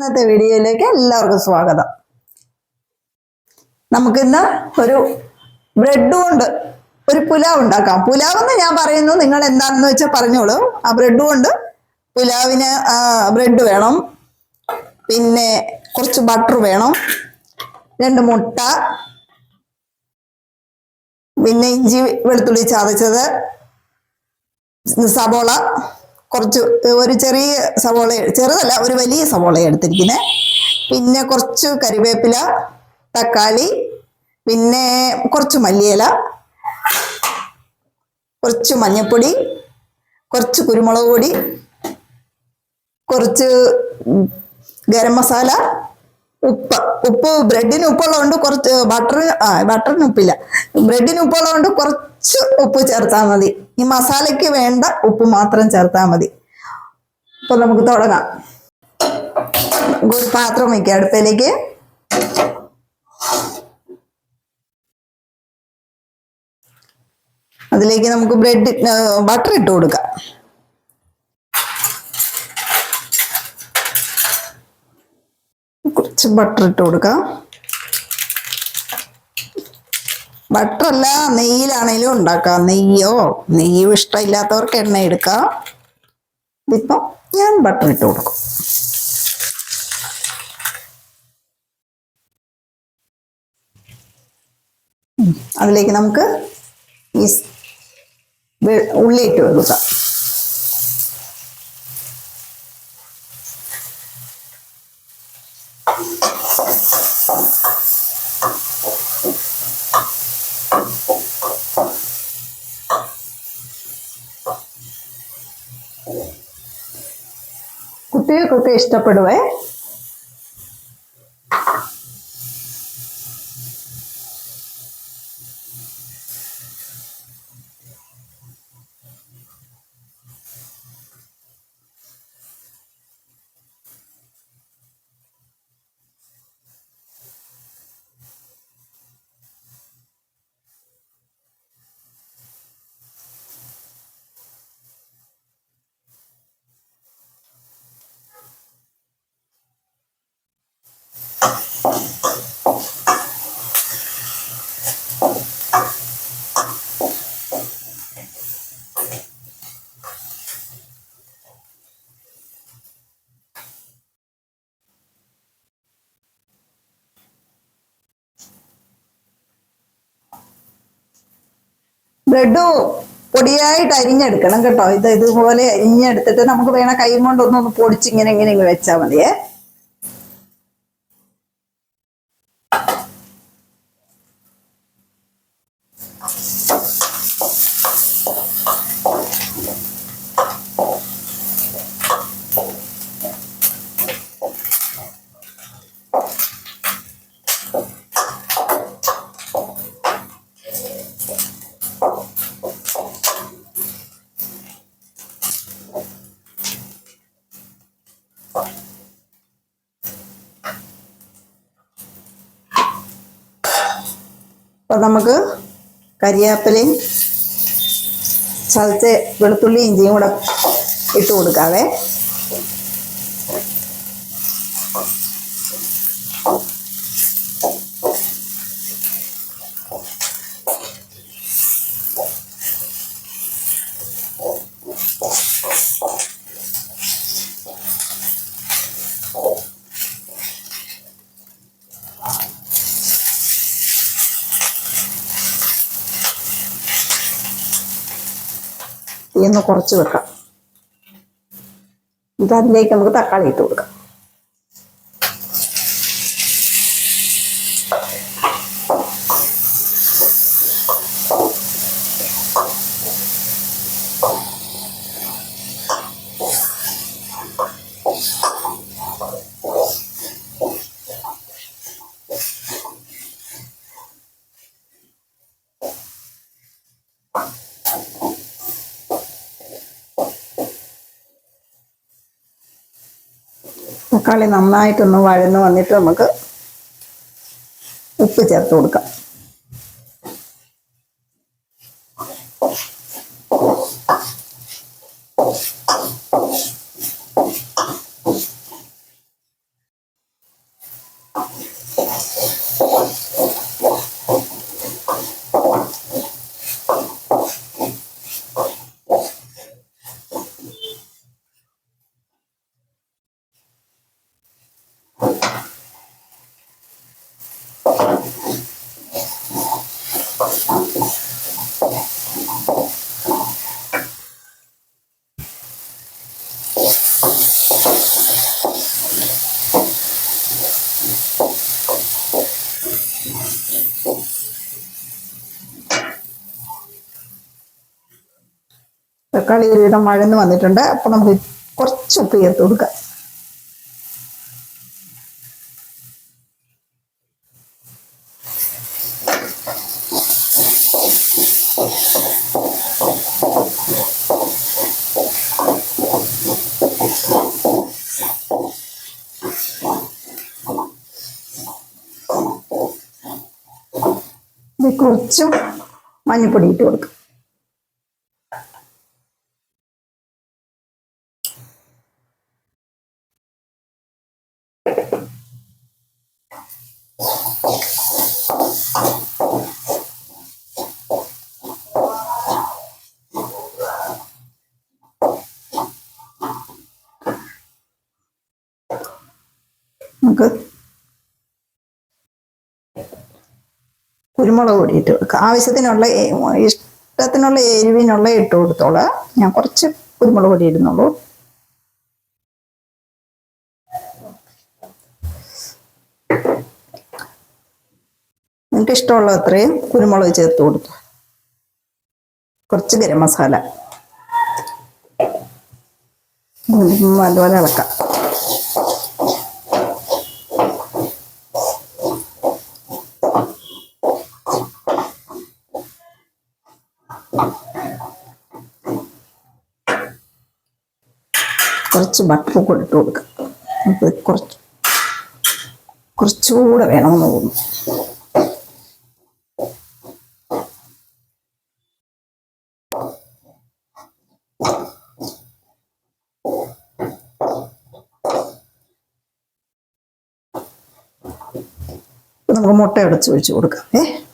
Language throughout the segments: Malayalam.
ഇന്നത്തെ വീഡിയോയിലേക്ക് എല്ലാവർക്കും സ്വാഗതം. നമുക്കിന്ന് ഒരു ബ്രെഡ് കൊണ്ട് ഒരു പുലാവ് ഉണ്ടാക്കാം. പുലാവ് എന്ന് ഞാൻ പറയുന്നു നിങ്ങൾ എന്താണെന്ന് വെച്ചാൽ പറഞ്ഞോളൂ. ആ ബ്രെഡ് കൊണ്ട് പുലാവിന് ബ്രെഡ് വേണം. പിന്നെ കുറച്ച് ബട്ടർ വേണം. രണ്ട് മുട്ട. പിന്നെ ഇഞ്ചി വെളുത്തുള്ളി ചതച്ചത്. സവോള. കുറച്ച് ഒരു ചെറിയ സവോള ചെറുതല്ല ഒരു വലിയ സവോള എടുത്തിരിക്കുന്നത് പിന്നെ കുറച്ച് കരിവേപ്പില തക്കാളി പിന്നെ കുറച്ച് മല്ലിയില കുറച്ച് മഞ്ഞൾപ്പൊടി കുറച്ച് കുരുമുളക് പൊടി കുറച്ച് ഗരം മസാല ഉപ്പ് ഉപ്പ് ബ്രെഡിന് ഉപ്പുള്ളതുകൊണ്ട് കുറച്ച് ബട്ടറിന് ആ ബട്ടറിന് ഉപ്പില്ല. ബ്രെഡിന് ഉപ്പുള്ളതുകൊണ്ട് കുറച്ച് ഉപ്പ് ചേർത്താൽ മതി. ഈ മസാലയ്ക്ക് വേണ്ട ഉപ്പ് മാത്രം ചേർത്താൽ മതി. അപ്പൊ നമുക്ക് തുടങ്ങാം. ഒരു പാത്രം വയ്ക്കാം അടുപ്പിലേക്ക് അതിലേക്ക് നമുക്ക് ബ്രെഡ് ബട്ടർ ഇട്ട് കൊടുക്കാം. കുറച്ച് ബട്ടർ ഇട്ട് കൊടുക്കാം. അല്ല നെയ്യിലാണെങ്കിലും ഉണ്ടാക്കാം. നെയ്യോ നെയ്യോ ഇഷ്ടമില്ലാത്തവർക്ക് എണ്ണ എടുക്കാം. ഇപ്പം ഞാൻ ബട്ടർ ഇട്ട് കൊടുക്കും. അതിലേക്ക് നമുക്ക് ഈ ഉള്ളി ഇട്ട് കൊടുക്കാം. കുട്ടികൾക്കൊക്കെ ഇഷ്ടപ്പെടുവേ. ബ്രെഡ് പൊടിയായിട്ട് അരിഞ്ഞെടുക്കണം കേട്ടോ. ഇത് ഇതുപോലെ അരിഞ്ഞെടുത്തിട്ട് നമുക്ക് വേണ കൈ കൊണ്ടൊന്നൊന്ന് പൊടിച്ച് ഇങ്ങനെ വെച്ചാൽ മതിയേ. അപ്പൊ നമുക്ക് കരിയാപ്പിലയും ചതച്ച് വെളുത്തുള്ളി ഇഞ്ചിയും കൂടെ ഇട്ട് കൊടുക്കാവേ. തീന്ന് കുറച്ച് വെക്കാം. ഇത് അതിലേക്ക് നമുക്ക് തക്കാളി ഇട്ട് കൊടുക്കാം. തക്കാളി നന്നായിട്ടൊന്ന് വഴന്ന് വന്നിട്ട് നമുക്ക് ഉപ്പ് ചേർത്ത് കൊടുക്കാം. തക്കാളി ഒരുവിധം വഴന്ന് വന്നിട്ടുണ്ട്. അപ്പോൾ നമുക്ക് കുറച്ച് ഉപ്പ് ചേർത്ത് കൊടുക്കാം. കുറച്ചും മഞ്ഞൾപ്പൊടി ഇട്ട് കൊടുക്കും നമുക്ക് കുരുമുളക് പൊടി ഇട്ട് കൊടുക്കുക ആവശ്യത്തിനുള്ള ഇഷ്ടത്തിനുള്ള എരിവിനുള്ള ഇട്ട് കൊടുത്തോളൂ. ഞാൻ കുറച്ച് കുരുമുളക് പൊടി ഇടുന്നുള്ളൂ. നിങ്ങൾക്ക് ഇഷ്ടമുള്ള അത്രയും കുരുമുളക് ചേർത്ത് കൊടുത്തു. കുറച്ച് ഗരം മസാല. നല്ലപോലെ ഇളക്കാം കുറച്ച് ബട്ടർ കൂടെ ഇട്ട് കൊടുക്കാം. നമുക്ക് കുറച്ച് കുറച്ചുകൂടെ വേണമെന്ന് തോന്നുന്നു. നമുക്ക് മുട്ട അടച്ച് ഒഴിച്ച് കൊടുക്കാം. ഏ?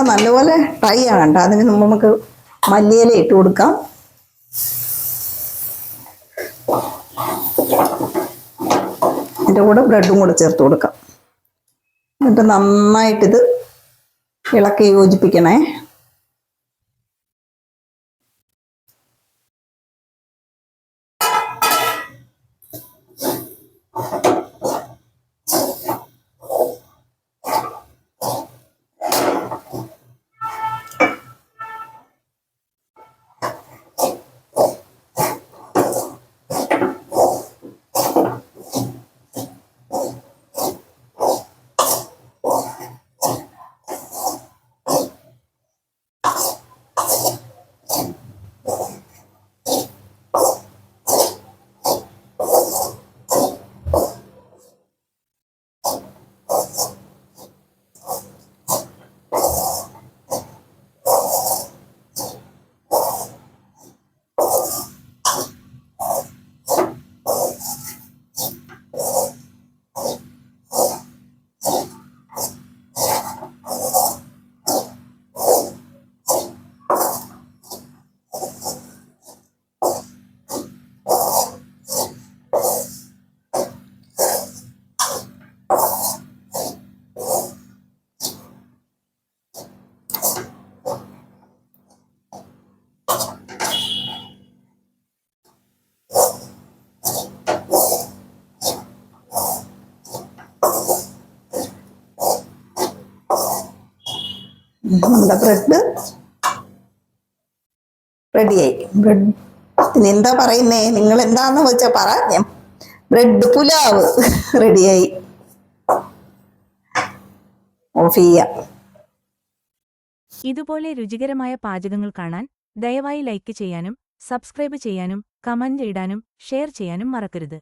മുട്ട നല്ലപോലെ ഫ്രൈ ആകണ്ട അതിന് മുമ്പ് നമുക്ക് മല്ലിയില ഇട്ട് കൊടുക്കാം. അതിന്റെ കൂടെ ബ്രെഡും കൂടെ ചേർത്ത് കൊടുക്കാം. എന്നിട്ട് നന്നായിട്ടിത് ഇളക്കി യോജിപ്പിക്കണേ. നമ്മുടെ ബ്രെഡ്? റെഡിയായി. ബ്രെഡ്. എന്താ പറയുന്നേ? നിങ്ങൾ എന്താന്ന് വെച്ചാ പറ. ഞാൻ ബ്രെഡ് പുലാവ്. റെഡിയായി. ഓഫ് ചെയ്യാം. ഇതുപോലെ രുചികരമായ പാചകങ്ങൾ കാണാൻ ദയവായി ലൈക്ക് ചെയ്യാനും സബ്സ്ക്രൈബ് ചെയ്യാനും കമന്റ് ഇടാനും ഷെയർ ചെയ്യാനും മറക്കരുത്.